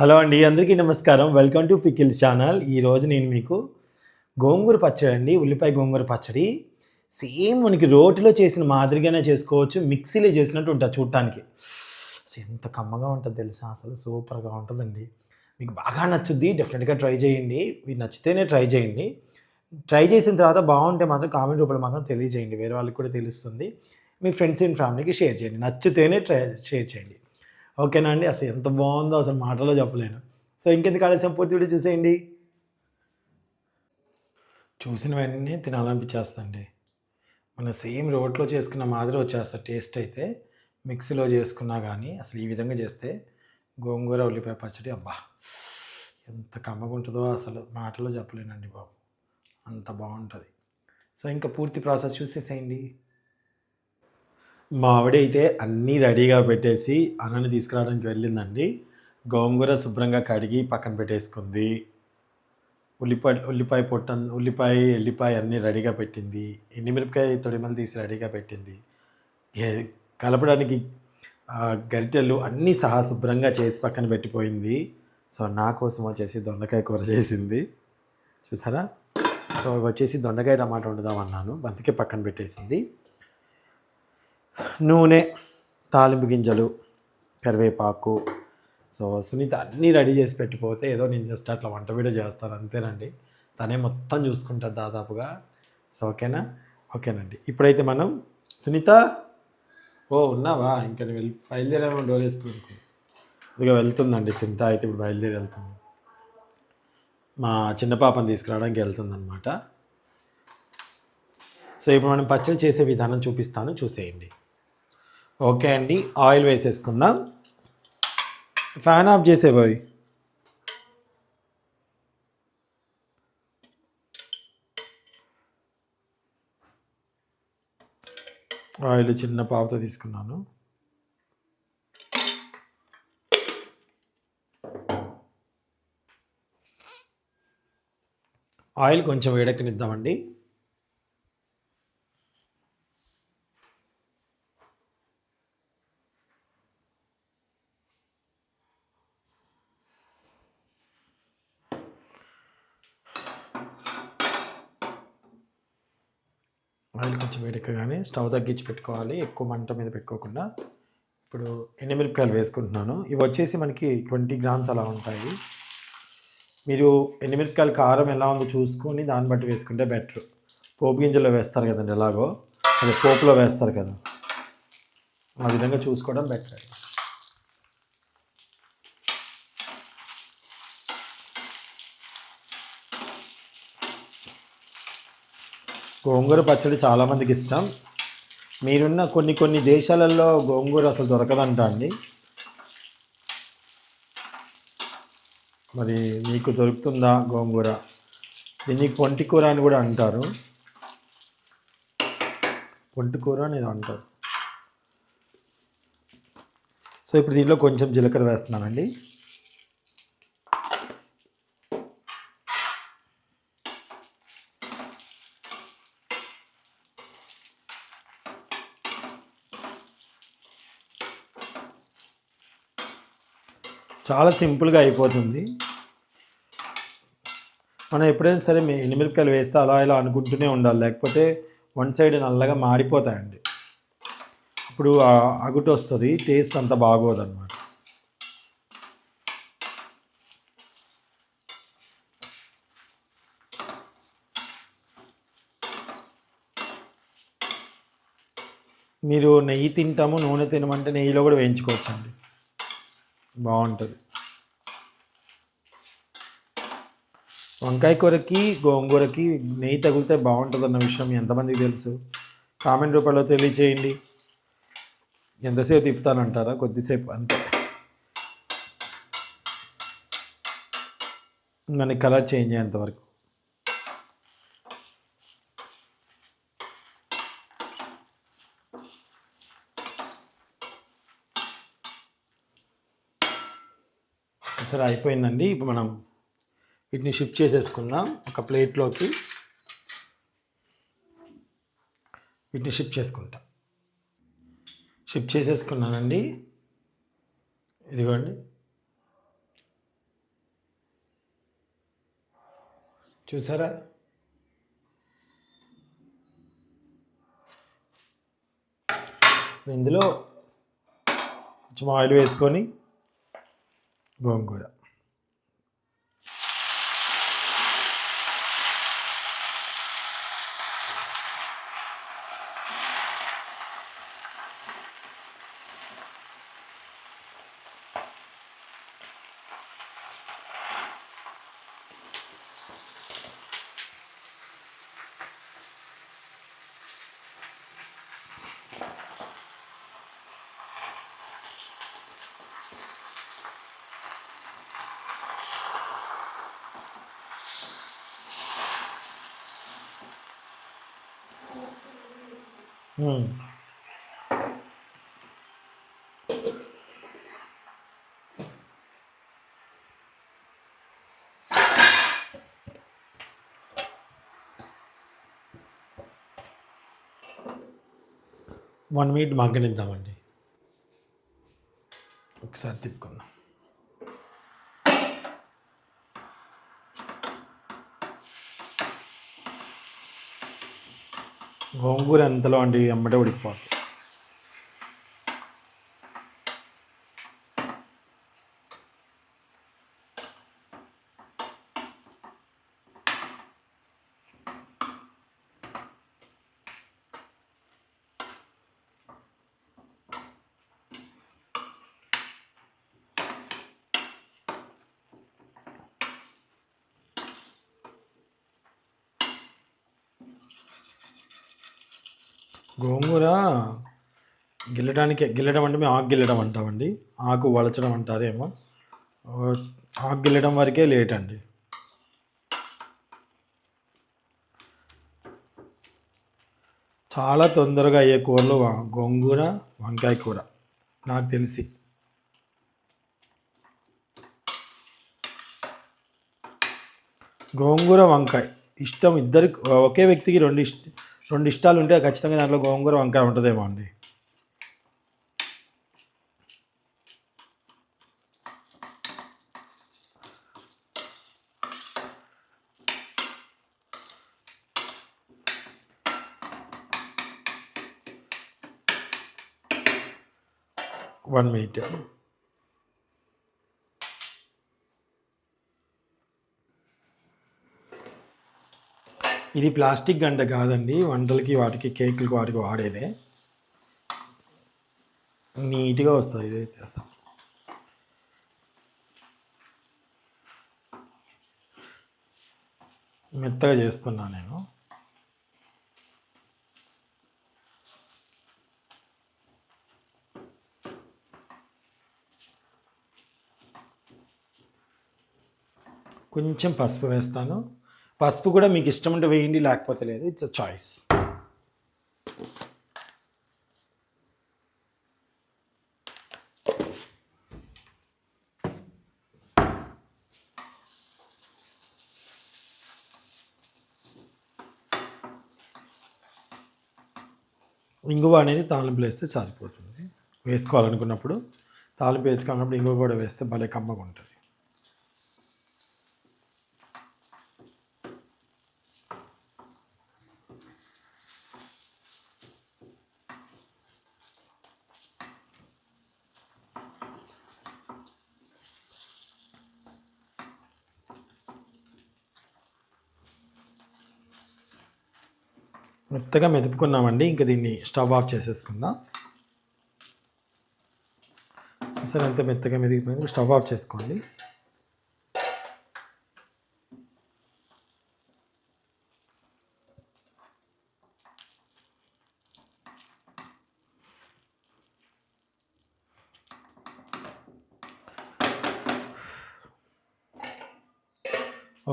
Hello అండి అందరికీ నమస్కారం. వెల్కమ్ టు పికిల్స్ ఛానల్ ఈరోజు నేను మీకు గోంగూర పచ్చడి అండి ఉల్లిపాయ గోంగూర పచ్చడి. సేమ్ మనకి రోటిలో చేసిన మాదిరిగానే చేసుకోవచ్చు మిక్సీలో చేసినట్టు ఉంటుంది చూడటానికి. అసలు ఎంత కమ్మగా ఉంటుంది తెలుసా? అసలు సూపర్గా ఉంటుందండి. మీకు బాగా నచ్చుద్ది డెఫినెట్గా ట్రై చేయండి. మీకు నచ్చితేనే ట్రై చేయండి. ట్రై చేసిన తర్వాత బాగుంటే మాత్రం కామెంట్ రూపంలో మాత్రం తెలియజేయండి. వేరే వాళ్ళకి కూడా తెలుస్తుంది. మీ ఫ్రెండ్స్ అండ్ ఫ్యామిలీకి షేర్ చేయండి. నచ్చితేనే ట్రై షేర్ చేయండి. ఓకేనా అండి? అసలు ఎంత బాగుందో అసలు మాటలో చెప్పలేను. సో ఇంకెందుకు ఆలస్యం? పూర్తి వీడియో చూసేయండి. చూసిన వెంటనే తినాలనిపించేస్తండి మన సేమ్ రోట్లో చేసుకున్న మాదిరి వచ్చేస్తా టేస్ట్ అయితే మిక్సీలో చేసుకున్నా కానీ అసలు ఈ విధంగా చేస్తే గోంగూర ఉల్లిపాయ పచ్చడి అబ్బా! ఎంత కమ్మగా ఉంటుందో అసలు మాటలో చెప్పలేనండి బాబు. అంత బాగుంటుంది. సో ఇంకా పూర్తి ప్రాసెస్ చూసేసేయండి. మా ఆవిడ అయితే అన్నీ రెడీగా పెట్టేసి అన్నని తీసుకురావడానికి వెళ్ళిందండి. గోంగూర శుభ్రంగా కడిగి పక్కన పెట్టేసుకుంది. ఉల్లిపాయ ఉల్లిపాయ పొట్ట ఉల్లిపాయ ఎల్లిపాయ అన్నీ రెడీగా పెట్టింది. ఎండిమిరపకాయ తొడిమలు తీసి రెడీగా పెట్టింది. కలపడానికి గరిటెలు అన్నీ సహా శుభ్రంగా చేసి పక్కన పెట్టిపోయింది. సో నా కోసం వచ్చేసి దొండకాయ కూర చేసింది. చూసారా? సో వచ్చేసి దొండకాయ టమాటా వండుదామన్నాను బంతికే పక్కన పెట్టేసింది. నూనె తాలింపు గింజలు కరివేపాకు. సో సునీత అన్నీ రెడీ చేసి పెట్టిపోతే ఏదో నేను జస్ట్ అట్లా వంట వీడియో చేస్తాను అంతేనండి. తనే మొత్తం చూసుకుంటుంది దాదాపుగా. సో ఓకేనా? ఓకేనండి. ఇప్పుడైతే మనం సునీత? ఓ ఉన్నావా? ఇంకా నేను వెళ్ళి బయలుదేరేమో డోర్ వేసుకుని ఇదిగా వెళ్తుందండి సునీత అయితే ఇప్పుడు బయలుదేరి వెళ్తుంది. మా చిన్న పాపని తీసుకురావడానికి వెళ్తుందనమాట సో ఇప్పుడు మనం పచ్చడి చేసే విధానం చూపిస్తాను చూసేయండి. ఓకే అండి ఆయిల్ వేసేసుకుందాం. ఫ్యాన్ ఆఫ్ చేసే బాయ్. ఆయిల్ చిన్న పావుతో తీసుకున్నాను. ఆయిల్ కొంచెం వేడెక్కనిద్దామండి ఆయిల్ కొంచెం వేడెక్కగానే స్టవ్ తగ్గించి పెట్టుకోవాలి ఎక్కువ మంట మీద పెట్టుకోకుండా. ఇప్పుడు ఎండుమిరపకాయలు వేసుకుంటున్నాను. ఇవి వచ్చేసి మనకి ట్వంటీ గ్రామ్స్ అలా ఉంటాయి. మీరు ఎండుమిరపకాయలు కారం ఎలా ఉందో చూసుకొని దాన్ని బట్టి వేసుకుంటే బెటర్. పోపు గింజలో వేస్తారు కదండి ఎలాగో. అదే పోపులో వేస్తారు కదా. ఆ విధంగా చూసుకోవడం బెటర్. గోంగూర పచ్చడి చాలామందికి ఇష్టం. మీరున్న కొన్ని కొన్ని దేశాలలో గోంగూర అసలు దొరకదంట అండి. మరి మీకు దొరుకుతుందా గోంగూర? దీన్ని పొంటి కూర అని కూడా అంటారు. పొంటికూర అనేది అంటారు. సో ఇప్పుడు దీనిలో కొంచెం జీలకర్ర వేస్తున్నానండి. చాలా సింపుల్గా అయిపోతుంది. మనం ఎప్పుడైనా సరే మీ ఎండుమిరపకాయలు వేస్తే అలా ఇలా అనుకుంటూనే ఉండాలి. లేకపోతే వన్ సైడ్ నల్లగా మాడిపోతాయండి అప్పుడు అగుటు వస్తుంది టేస్ట్ అంత బాగోదన్నమాట. మీరు నెయ్యి తింటాము నూనె తినమంటే నెయ్యిలో కూడా వేయించుకోవచ్చండి. బాగుంటుంది. వంకాయ కూరకి గోంగూరకి నెయ్యి తగిలితే బాగుంటుంది అన్న విషయం ఎంతమందికి తెలుసు? కామెంట్ రూపంలో తెలియచేయండి. ఎంతసేపు తిప్పుతానంటారా? కొద్దిసేపు అంతే. మనకి కలర్ చేంజ్ అయ్యేంత వరకు. ఇక్కడ అయిపోయిందండి. ఇప్పుడు మనం వీటిని షిఫ్ట్ చేసేసుకుందాం. ఒక ప్లేట్లోకి వీటిని షిఫ్ట్ చేసుకుంటాం. షిఫ్ట్ చేసేసుకున్నానండి. ఇదిగోండి. చూసారా? ఇందులో కొంచెం ఆయిల్ వేసుకొని గోంగూర వన్ మినిట్ మగ్గనిద్దామండి. ఒకసారి తిప్పుకుందాం. గోంగూర ఎంతలో అండి? ఎమ్మటే ఉడికిపోతుంది. గోంగూర గిల్లడానికి గిల్లడం అంటే మేము ఆకు గిల్లడం అంటామండి. ఆకు వలచడం అంటారేమో. ఆకు గిల్లడం వరకే లేట్ అండి. చాలా తొందరగా అయ్యే కూరలు గోంగూర వంకాయ కూర. నాకు తెలిసి. గోంగూర వంకాయ. ఇష్టం ఇద్దరి ఒకే వ్యక్తికి రెండు ఇష్టం రెండు ఇష్టాలు ఉంటే ఖచ్చితంగా దాంట్లో గోంగూర వంకాయ ఉంటుందేమో అండి. వన్ మినిట్ ఇది ప్లాస్టిక్ గంట కాదండి. వంటలకి వాటికి కేకులకి వాటికి వాడేదే. నీట్గా వస్తుంది ఇది అసలు మెత్తగా చేస్తున్నా నేను. కొంచెం పసుపు వేస్తాను. పసుపు కూడా మీకు ఇష్టం ఉంటే వేయండి లేకపోతే లేదు. ఇట్స్ అ చాయిస్ ఇంగువ అనేది తాలింపులు వేస్తే సరిపోతుంది. వేసుకోవాలనుకున్నప్పుడు తాలింపు వేసుకోవాలన్నప్పుడు ఇంగువ కూడా వేస్తే భలే కమ్మగా ఉంటుంది. మెత్తగా మెదుపుకున్నామండి. ఇంకా దీన్ని స్టవ్ ఆఫ్ చేసేసుకుందాం. సరే అంత మెత్తగా మెదిగిపోయింది. స్టవ్ ఆఫ్ చేసుకోండి.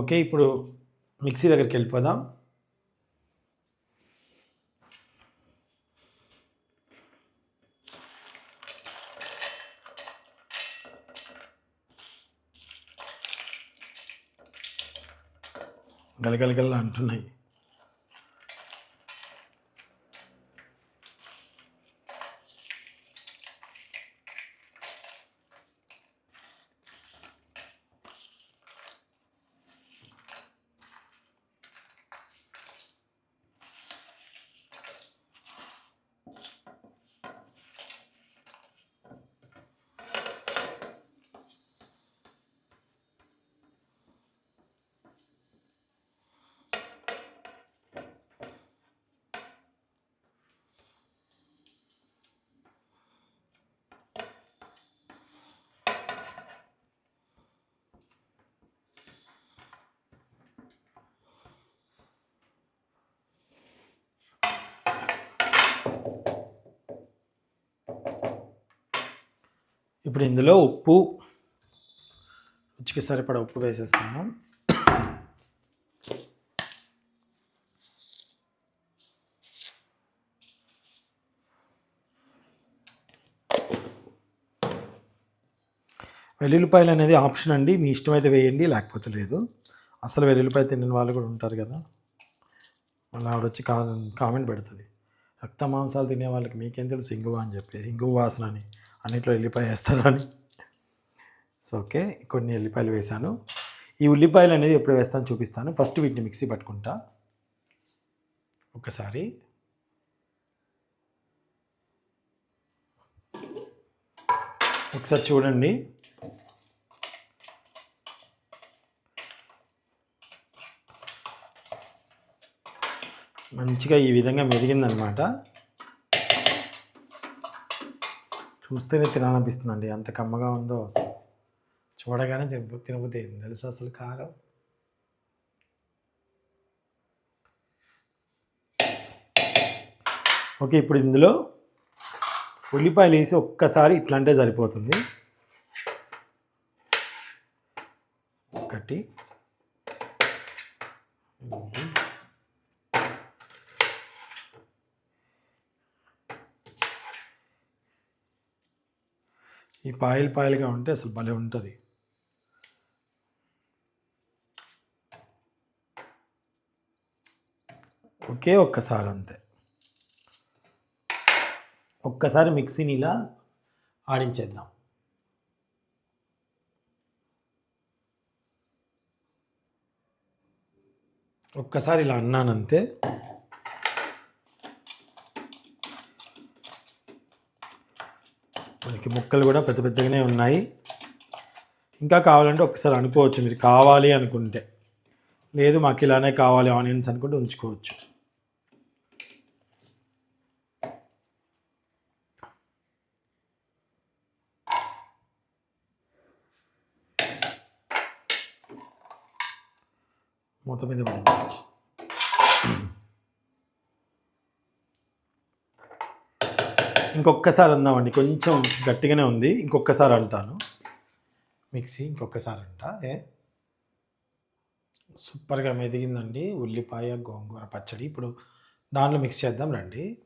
ఓకే ఇప్పుడు మిక్సీ దగ్గరికి వెళ్ళిపోదాం. గలగలగల అంటున్నాయి ఇప్పుడు ఇందులో ఉప్పు రుచికి సరిపడా ఉప్పు వేసేసుకుందాం. వెల్లుల్లిపాయలు అనేది ఆప్షన్ అండి. మీ ఇష్టమైతే వేయండి లేకపోతే లేదు. అసలు వెల్లుల్లిపాయ తినని వాళ్ళు కూడా ఉంటారు కదా. మళ్ళీ ఆవిడ వచ్చి కా కామెంట్ పెడుతుంది. రక్త మాంసాలు తినే వాళ్ళకి మీకేం తెలుసు? ఇంగువ అని చెప్పేసి ఇంగువ వాసన అని అన్నిట్లో ఎల్లిపాయ వేస్తారా అని సో ఓకే కొన్ని ఎల్లిపాయలు వేసాను ఈ ఉల్లిపాయలు అనేది ఎప్పుడు వేస్తాను చూపిస్తాను. ఫస్ట్ వీటిని మిక్సీ పట్టుకుంటా. ఒకసారి. ఒకసారి చూడండి. మంచిగా ఈ విధంగా మెరిగిందనమాట చూస్తేనే తినాలనిపిస్తుందండి. అంత కమ్మగా ఉందో అసలు. చూడగానే తినబు తినబుద్ది తెలుసు అసలు కారం? ఓకే ఇప్పుడు ఇందులో ఉల్లిపాయలు వేసి ఒక్కసారి ఇట్లా అంటే సరిపోతుంది. ఒకటి. ఈ పాయలు పాయలుగా ఉంటే అసలు భలే ఉంటుంది. ఒకే ఒక్కసారి అంతే. ఒక్కసారి మిక్సీని ఇలా ఆడించేద్దాం. ఒక్కసారి ఇలా అన్నానంతే. మనకి ముక్కలు కూడా పెద్ద పెద్దగానే ఉన్నాయి. ఇంకా కావాలంటే ఒకసారి అనుకోవచ్చు మీరు కావాలి అనుకుంటే. లేదు మాకు ఇలానే కావాలి ఆనియన్స్ అనుకుంటే ఉంచుకోవచ్చు. మూత మీద పడింది. ఇంకొకసారి అందామండి. కొంచెం గట్టిగానే ఉంది. ఇంకొకసారి అంటాను. మిక్సీ ఇంకొకసారి అంట. ఏ? సూపర్గా మెదిగిందండి. ఉల్లిపాయ గోంగూర పచ్చడి. ఇప్పుడు దాంట్లో మిక్స్ చేద్దాం రండి.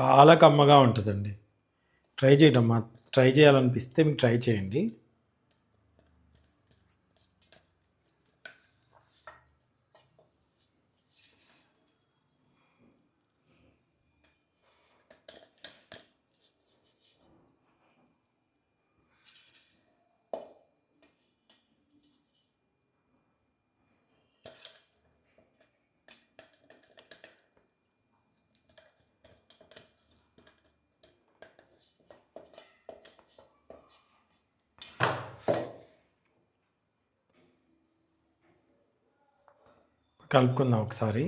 చాలా కమ్మగా ఉంటుందండి. ట్రై చేయడం మా ట్రై చేయాలనిపిస్తే మీకు ట్రై చేయండి. కలుపుకుందాం ఒకసారి.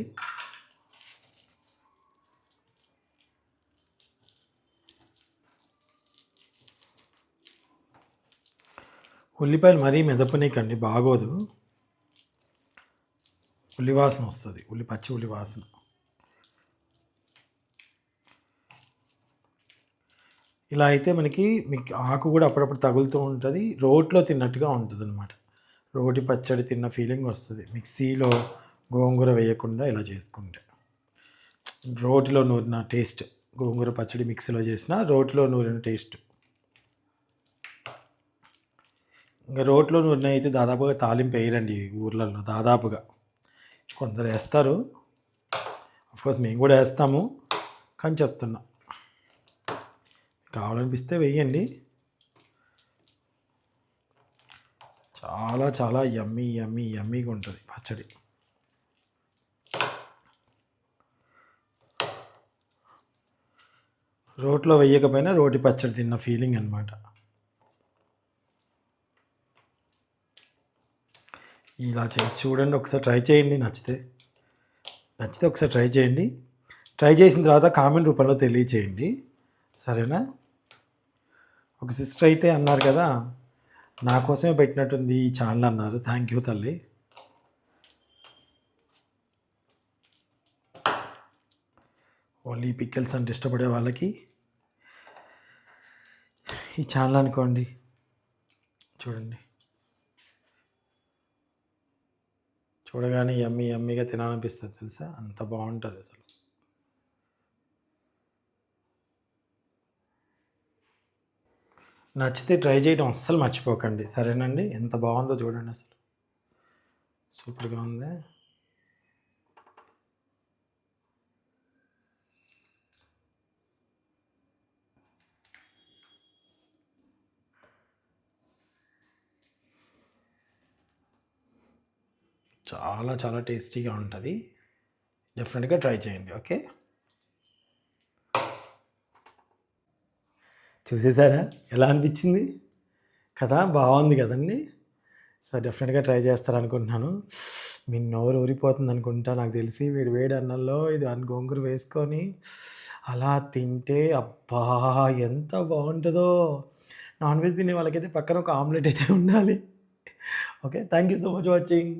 ఉల్లిపాయలు మరీ మెదపనీకండి బాగోదు. ఉల్లివాసన వస్తుంది ఉల్లి పచ్చి ఉల్లివాసన. ఇలా అయితే మనకి మీకు ఆకు కూడా అప్పుడప్పుడు తగులుతూ ఉంటుంది రోట్లో తిన్నట్టుగా ఉంటుంది అనమాట రోటి పచ్చడి తిన్న ఫీలింగ్ వస్తుంది. మిక్సీలో గోంగూర వేయకుండా ఇలా చేసుకుంటే. రోటిలో నూరిన టేస్ట్ గోంగూర పచ్చడి మిక్సీలో చేసిన రోటిలో నూరిన టేస్ట్. ఇంకా రోట్లో నూరిన అయితే దాదాపుగా తాలింపు వేయరండి ఊర్లలో దాదాపుగా. కొందరు వేస్తారు. కోర్స్ మేము కూడా వేస్తాము కానీ చెప్తున్నా. కావాలనిపిస్తే వెయ్యండి చాలా చాలా యమ్మీ యమ్మీ యమ్మీగా ఉంటుంది పచ్చడి. రోట్లో వేయకపోయినా రోటి పచ్చడి తిన్న ఫీలింగ్ అనమాట ఇలా చేసి చూడండి ఒకసారి ట్రై చేయండి నచ్చితే. నచ్చితే ఒకసారి ట్రై చేయండి. ట్రై చేసిన తర్వాత కామెంట్ రూపంలో తెలియచేయండి. సరేనా? ఒక సిస్టర్ అయితే అన్నారు కదా నా కోసమే పెట్టినట్టుంది ఈ ఛానల్ అన్నారు. థ్యాంక్ యూ తల్లి. ఓన్లీ పిక్కెల్స్ అంటే ఇష్టపడే వాళ్ళకి. ఈ ఛానల్ అనుకోండి. చూడండి. చూడగానే ఎమ్మి ఎమ్మిగా తినాలనిపిస్తుంది తెలుసా? అంత బాగుంటుంది అసలు. నచ్చితే ట్రై చేయడం అస్సలు మర్చిపోకండి. సరేనండి? ఎంత బాగుందో చూడండి అసలు. సూపర్గా ఉంది. చాలా చాలా టేస్టీగా ఉంటుంది. డెఫినెట్గా ట్రై చేయండి ఓకే? చూసేసారా? ఎలా అనిపించింది? కదా బాగుంది కదండి. సో డెఫినెట్గా ట్రై చేస్తారనుకుంటున్నాను. మీ నోరు ఊరిపోతుంది అనుకుంటా నాకు తెలిసి. వేడి వేడి అన్నంలో ఇది అన్ గోంగూర వేసుకొని అలా తింటే అబ్బా ఎంత బాగుంటుందో! నాన్ వెజ్ తినే వాళ్ళకైతే పక్కన ఒక ఆమ్లెట్ అయితే ఉండాలి. Okay? Thank you so much watching